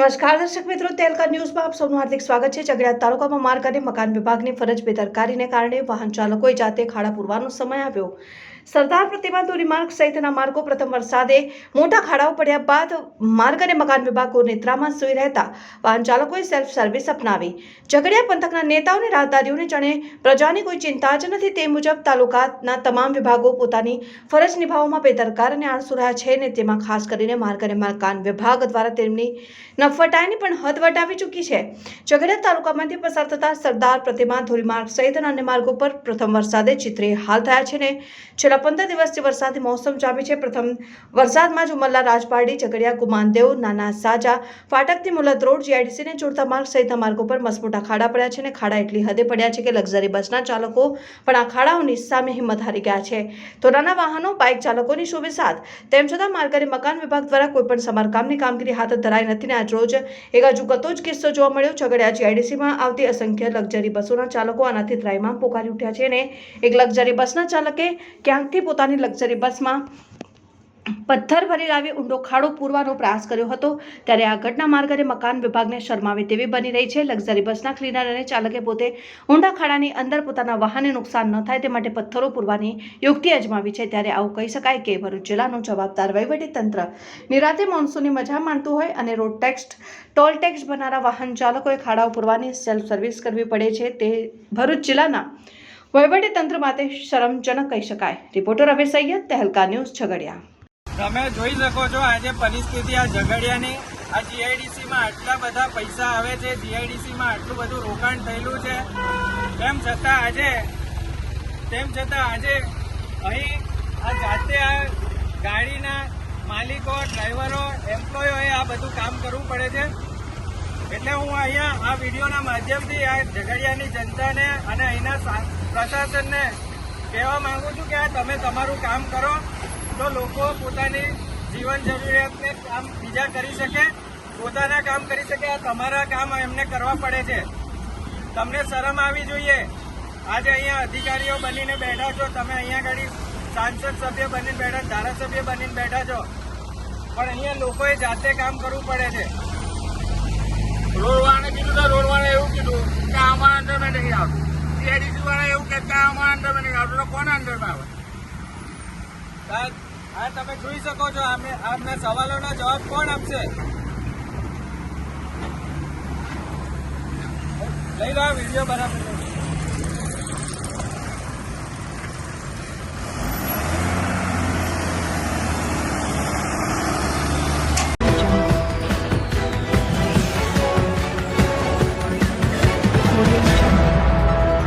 નમસ્કાર, દર્શક મિત્રો, તેલકા ન્યૂઝમાં આપ સૌનું હાર્દિક સ્વાગત છે. ચગડિયા તાલુકામાં માર્ગ અને મકાન વિભાગની ફરજ બેદરકારીને કારણે વાહન ચાલકોએ જાતે ખાડા પૂરવાનો સમય આવ્યો. સરદાર પ્રતિમા ધોરીમાર્ગ સહિતના માર્ગો પ્રથમ વરસાદે મોટા ખાડાઓ પડ્યા બાદ માર્ગ અને મકાન વિભાગ નિદ્રામાં સૂઈ રહેતા વાહન ચાલકોએ સેલ્ફ સર્વિસ અપનાવી. ઝઘડિયા પંથકના નેતાઓને રાહદારીઓને જાણે પ્રજાની કોઈ ચિંતા જ નથી તે મુજબ તાલુકાના તમામ વિભાગો પોતાની ફરજ નિભાવવામાં બેદરકાર અને આળસુ રહ્યા છે ને તેમાં ખાસ કરીને માર્ગ અને મકાન વિભાગ દ્વારા તેમની નફટાઈની પણ હદ વટાવી ચૂકી છે. ઝઘડિયા તાલુકામાંથી પસાર થતા સરદાર પ્રતિમા ધોરીમાર્ગ સહિતના અન્ય માર્ગો પર પ્રથમ વરસાદે ચિત્રે હાલ થયા છે ને છેલ્લા પંદર દિવસથી વરસાદી મોસમ જામી છે. પ્રથમ વરસાદમાં જ ઉમરલા રાજપારડી ઝઘડિયા ગુમાનદેવ નાના સાજા, ફાટકથી મુલત રોડ જીઆઈડીસીને જોડતા માર્ગ સહિતના માર્ગો પર મસમોટા ખાડા પડ્યા છે અને ખાડા એટલી હદે પડ્યા છે કે લક્ઝરી બસના ચાલકો પણ આ ખાડાઓની સામે હિંમત હારી ગયા છે. તો નાના વાહનો, બાઇક ચાલકોની શોભે તેમ છતાં માર્ગ અને મકાન વિભાગ દ્વારા કોઈપણ સમારકામની કામગીરી હાથ ધરાઈ નથી ને આજ રોજ એક હજુ ગતો જ કિસ્સો જોવા મળ્યો. ઝઘડિયા જીઆઈડીસીમાં આવતી અસંખ્ય લક્ઝરી બસોના ચાલકો આનાથી ત્રાઈમાં પોકારી ઉઠ્યા છે અને એક લક્ઝરી બસના ચાલકે ક્યાંકથી પોતાની લક્ઝરી બસમાં પથ્થર ભરી લાવી ઊંડો ખાડો પૂરવાનો પ્રયાસ કર્યો હતો. ત્યારે આ ઘટના માર્ગ મકાન વિભાગને શરમાવે તેવી બની રહી છે. લક્ઝરી બસના ક્લીનર અને ચાલકે પોતે ઊંડા ખાડાની અંદર પોતાના વાહનને નુકસાન ન થાય તે માટે પથ્થરો પૂરવાની યુક્તિ અજમાવી છે. ત્યારે આવું કહી શકાય કે ભરૂચ જિલ્લાનું જવાબદાર તંત્ર નિરાતે મોન્સૂનની મજા માણતું હોય અને રોડ ટેક્સ ટોલ ટેક્સ બનારા વાહન ચાલકોએ ખાડાઓ પૂરવાની સેલ્ફ સર્વિસ કરવી પડે છે. તે ભરૂચ જિલ્લાના તંત્ર માટે શરમજનક કહી શકાય. Reporter Ramesh Sayyed, Tehelka news, Jhagadia. તમે જોઈ શકો છો આજે પરિસ્થિતિ આ ઝઘડિયાની. આ જીઆઈડીસીમાં આટલા બધા પૈસા આવે છે, જીઆઈડીસીમાં આટલું બધું રોકાણ થયેલું છે. તેમ છતાં આજે, તેમ છતાં આજે અહીં આ જાતે આ ગાડીના માલિકો, ડ્રાઈવરો એમ્પ્લોયોએ આ બધું કામ કરવું પડે છે. એટલે હું અહીંયા આ વિડીયોના માધ્યમથી આ ઝઘડિયાની જનતાને અને પ્રશાસનને કહેવા માંગુ છું કે આ તમે તમારું કામ કરો, તો લોકો પોતાની જીવન જરૂરિયાતને કામ બીજા કરી શકે, પોતાના કામ કરી શકે, આ તમારા કામ એમને કરવા પડે છે. તમને શરમ આવી જોઈએ. આજે અહીંયા અધિકારીઓ બનીને બેઠા છો, તમે અહીંયા આગળ સાંસદ સભ્ય બનીને બેઠા, ધારાસભ્ય બનીને બેઠા છો. પણ અહીંયા લોકોએ જાતે કામ કરવું પડે છે. રોડવાને કીધું તો રોડવાને એવું કીધું કે આમાં અંદર નથી આવતું. સીઆઈડીસી વાળા એવું કે આમાં અંડરમાં નહીં આવતો કોના અંડરમાં આવે સાહેબ, આ તમે જોઈ શકો છો આમને આમના સવાલોના જવાબ કોણ આપશે? લઈ લો વીડિયો બરાબર.